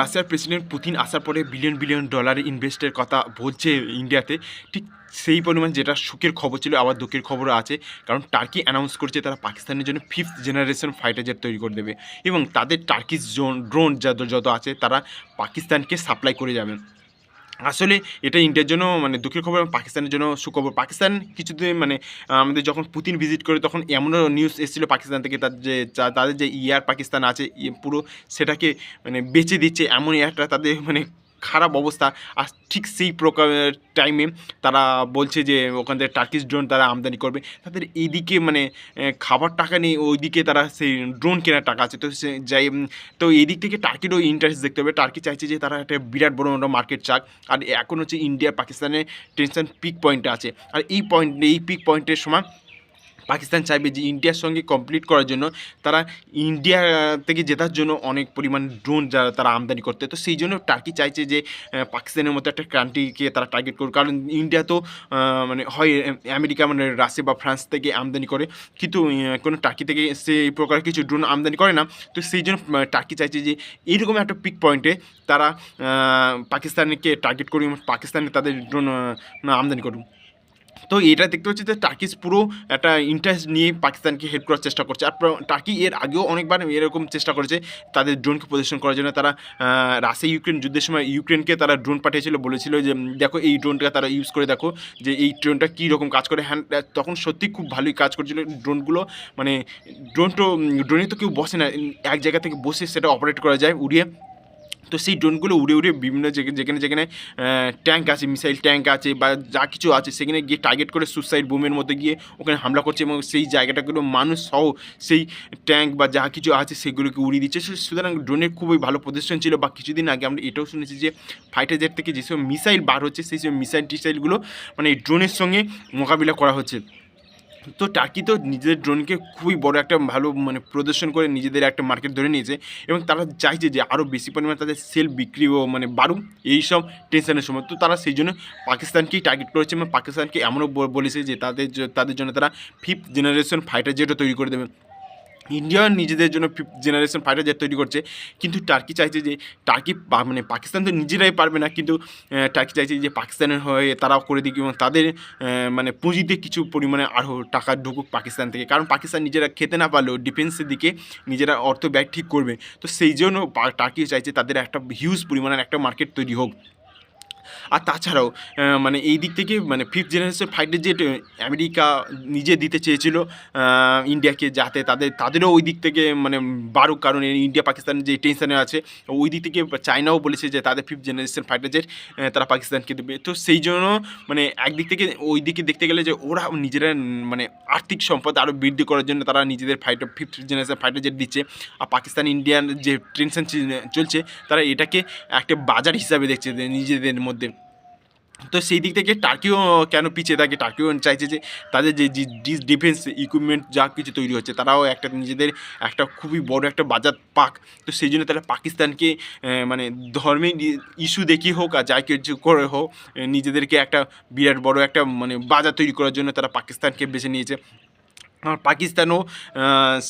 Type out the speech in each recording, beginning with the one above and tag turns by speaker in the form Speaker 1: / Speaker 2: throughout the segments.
Speaker 1: রাশিয়ার president Putin আসার পরে বিলিয়ন বিলিয়ন ডলার ইনভেস্টের কথা বলছে ইন্ডিয়াতে, ঠিক সেই পরিমাণ যেটা সুখের খবর ছিল, আবার দুঃখের খবরও আছে। কারণ টার্কি অ্যানাউন্স করছে তারা পাকিস্তানের জন্য ফিফথ জেনারেশন ফাইটার জেট তৈরি করে দেবে। এবং তাদের টার্কি জোন ড্রোন যত যত আছে, তারা পাকিস্তানকে সাপ্লাই করে যাবেন আসলে এটা ইন্ডিয়ার জন্য মানে দুঃখের খবর এবং পাকিস্তানের জন্য সুখবর। পাকিস্তান কিছুদিন মানে আমাদের যখন পুতিন ভিজিট করে, তখন এমনও নিউজ এসেছিল পাকিস্তান থেকে, তার যে তাদের যে ইয়ার পাকিস্তান আছে পুরো সেটাকে মানে বেচে দিচ্ছে, এমন ইয়ারটা তাদের মানে খারাপ অবস্থা। আর ঠিক সেই প্রকার টাইমে তারা বলছে যে, ওখান থেকে টার্কিশ ড্রোন তারা আমদানি করবে। তাদের এইদিকে মানে খাবার টাকা নেই, ওইদিকে তারা সেই ড্রোন কেনার টাকা আছে। তো সে যাই তো এই দিক থেকে টার্কিরও ইন্টারেস্ট দেখতে হবে। টার্কি চাইছে যে, তারা একটা বিরাট বড় মার্কেট চাক। আর এখন হচ্ছে ইন্ডিয়া পাকিস্তানের টেনশন পিক পয়েন্টে আছে। আর এই পয়েন্ট এই পিক পয়েন্টের সময় পাকিস্তান চাইবে যে ইন্ডিয়ার সঙ্গে কমপ্লিট করার জন্য, তারা ইন্ডিয়া থেকে জেতার জন্য অনেক পরিমাণ ড্রোন যারা তারা আমদানি করতে। তো সেই জন্য টার্কি চাইছে যে পাকিস্তানের মতো একটা কান্ট্রিকে তারা টার্গেট করুক। কারণ ইন্ডিয়া তো মানে হয়, আমেরিকা মানে রাশিয়া বা ফ্রান্স থেকে আমদানি করে। কিন্তু কোনো টার্কি থেকে সেই প্রকার কিছু ড্রোন আমদানি করে না। তো সেই জন্য টার্কি চাইছে যে এইরকম একটা পিক পয়েন্টে তারা পাকিস্তানকে টার্গেট করুক পাকিস্তানে তাদের ড্রোন আমদানি করুক। তো এটা দেখতে পাচ্ছি যে টার্কিস পুরো একটা ইন্টারেস্ট নিয়ে পাকিস্তানকে হেল্প করার চেষ্টা করছে। আর টার্কি এর আগেও অনেকবার এরকম চেষ্টা করেছে তাদের ড্রোনকে প্রদর্শন করার জন্য। তারা রাশিয়া, ইউক্রেন যুদ্ধের সময় ইউক্রেনকে তারা ড্রোন পাঠিয়েছিল, বলেছিল যে দেখো এই ড্রোনটা তারা ইউজ করে দেখো যে এই ড্রোনটা কী রকম কাজ করে। হ্যান্ড তখন সত্যি খুব ভালোই কাজ করছিল ড্রোনগুলো মানে ড্রোন তো ড্রোনে তো কেউ বসে না। এক জায়গা থেকে বসে সেটা অপারেট করা যায়, উড়িয়ে তো সেই ড্রোনগুলো উড়ে উড়ে বিভিন্ন যেখানে যেখানে ট্যাঙ্ক আছে মিসাইল ট্যাঙ্ক আছে বা যা কিছু আছে, সেখানে গিয়ে টার্গেট করে সুসাইড বোমের মধ্যে গিয়ে ওখানে হামলা করছে এবং সেই জায়গাটাগুলো মানুষ সহ সেই ট্যাঙ্ক বা যা কিছু আছে সেগুলোকে উড়িয়ে দিচ্ছে। সুতরাং ড্রোনের খুবই ভালো প্রদর্শন ছিল বা কিছুদিন আগে আমরা এটাও শুনেছি যে ফাইটার জেট থেকে যেসব মিসাইল বার হচ্ছে সেই সব মিসাইল টিসাইলগুলো মানে ড্রোনের সঙ্গে মোকাবিলা করা হচ্ছে। তো টার্কি তো নিজেদের ড্রোনকে খুবই বড় একটা ভালো মানে প্রদর্শন করে নিজেদের একটা মার্কেট ধরে নিয়েছে এবং তারা চাইছে যে আরও বেশি পরিমাণে তাদের সেল বিক্রি ও মানে বাড়ুক এইসব টেনশনের সময়। তো তারা সেই জন্য পাকিস্তানকেই টার্গেট করেছে এবং পাকিস্তানকে এমনও বলেছে যে তাদের তাদের জন্য তারা ফিফথ জেনারেশন ফাইটার জেটও তৈরি করে দেবে। ইন্ডিয়া নিজেদের জন্য ফিফথ জেনারেশন ফাইটার জেট তৈরি করছে। কিন্তু টার্কি চাইছে যে টার্কি মানে পাকিস্তান তো নিজেরাই পারবে না। কিন্তু টার্কি চাইছে যে পাকিস্তানের হয়ে তারাও করে দিক এবং তাদের মানে পুঁজিতে কিছু পরিমাণে আরও টাকা ঢুকুক পাকিস্তান থেকে। কারণ পাকিস্তান নিজেরা খেতে না পারলেও ডিফেন্সের দিকে নিজেরা অর্থ ব্যয় ঠিক করবে। তো সেই জন্য টার্কি চাইছে তাদের একটা হিউজ পরিমাণের একটা মার্কেট তৈরি হোক। আর তাছাড়াও মানে এই দিক থেকে মানে fifth generation fighter jet America নিজে দিতে চেয়েছিল ইন্ডিয়াকে যাতে তাদের, তাদেরও ওই দিক থেকে মানে বাড়ুক, কারণ ইন্ডিয়া পাকিস্তানের যে টেনশনে আছে, ওই দিক থেকে চায়নাও বলেছে যে তাদের ফিফথ জেনারেশন ফাইটার জেট তারা পাকিস্তানকে দেবে। তো সেই জন্য মানে একদিক থেকে, ওই দিকে দেখতে গেলে যে ওরা নিজেরা মানে আর্থিক সম্পদ আরও বৃদ্ধি করার জন্য তারা নিজেদের fighter fifth generation fighter jet দিচ্ছে। আর পাকিস্তান ইন্ডিয়ান যে টেনশন চলছে, তারা এটাকে একটা বাজার হিসাবে দেখছে নিজেদের মধ্যে। তো সেই দিক থেকে টার্কিও কেন পিছিয়ে থাকে? টার্কিও চাইছে যে তাদের যে ডিফেন্স ইকুইপমেন্ট যা কিছু তৈরি হচ্ছে, তারাও একটা নিজেদের একটা খুবই বড় একটা বাজার পাক। তো সেই জন্য তারা পাকিস্তানকে মানে ধর্মের ইস্যু দেখি হোক আর যাই কিছু করে হোক নিজেদেরকে একটা বিরাট বড় একটা মানে বাজার তৈরি করার জন্য তারা পাকিস্তানকে বেছে নিয়েছে। আর পাকিস্তানও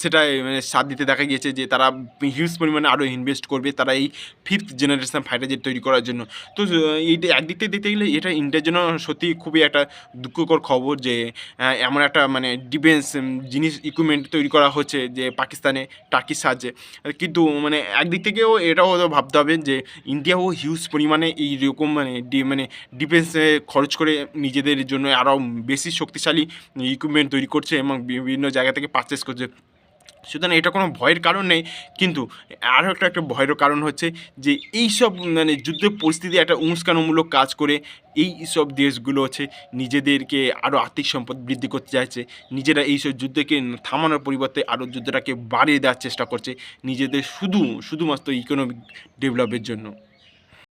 Speaker 1: সেটাই মানে সাথ দিতে দেখা গিয়েছে যে তারা হিউজ পরিমাণে আরও ইনভেস্ট করবে তারা এই ফিফথ জেনারেশন ফাইটার জেট তৈরি করার জন্য। তো এইটা একদিক থেকে দেখতে গেলে এটা ইন্ডিয়ার জন্য সত্যি খুবই একটা দুঃখকর খবর যে এমন একটা মানে ডিফেন্স জিনিস ইকুইপমেন্ট তৈরি করা হচ্ছে যে পাকিস্তানে টার্কির সাহায্যে। কিন্তু মানে একদিক থেকেও এটাও ভাবতে হবে যে ইন্ডিয়াও হিউজ পরিমাণে এইরকম মানে মানে ডিফেন্সে খরচ করে নিজেদের জন্য আরও বেশি শক্তিশালী ইকুইপমেন্ট তৈরি করছে এবং বিভিন্ন জায়গা থেকে পারচেস করছে। সুতরাং এটা কোনো ভয়ের কারণ নেই, কিন্তু আরও একটা একটা ভয়ের কারণ হচ্ছে যে এই সব মানে যুদ্ধ পরিস্থিতি একটা উস্কানোমূলক কাজ করে এই সব দেশগুলো হচ্ছে নিজেদেরকে আরও আর্থিক সম্পদ বৃদ্ধি করতে চাইছে। নিজেরা এই সব যুদ্ধকে থামানোর পরিবর্তে আরও যুদ্ধটাকে বাড়িয়ে দেওয়ার চেষ্টা করছে নিজেদের শুধু, শুধুমাত্র ইকোনমিক ডেভেলপের জন্য।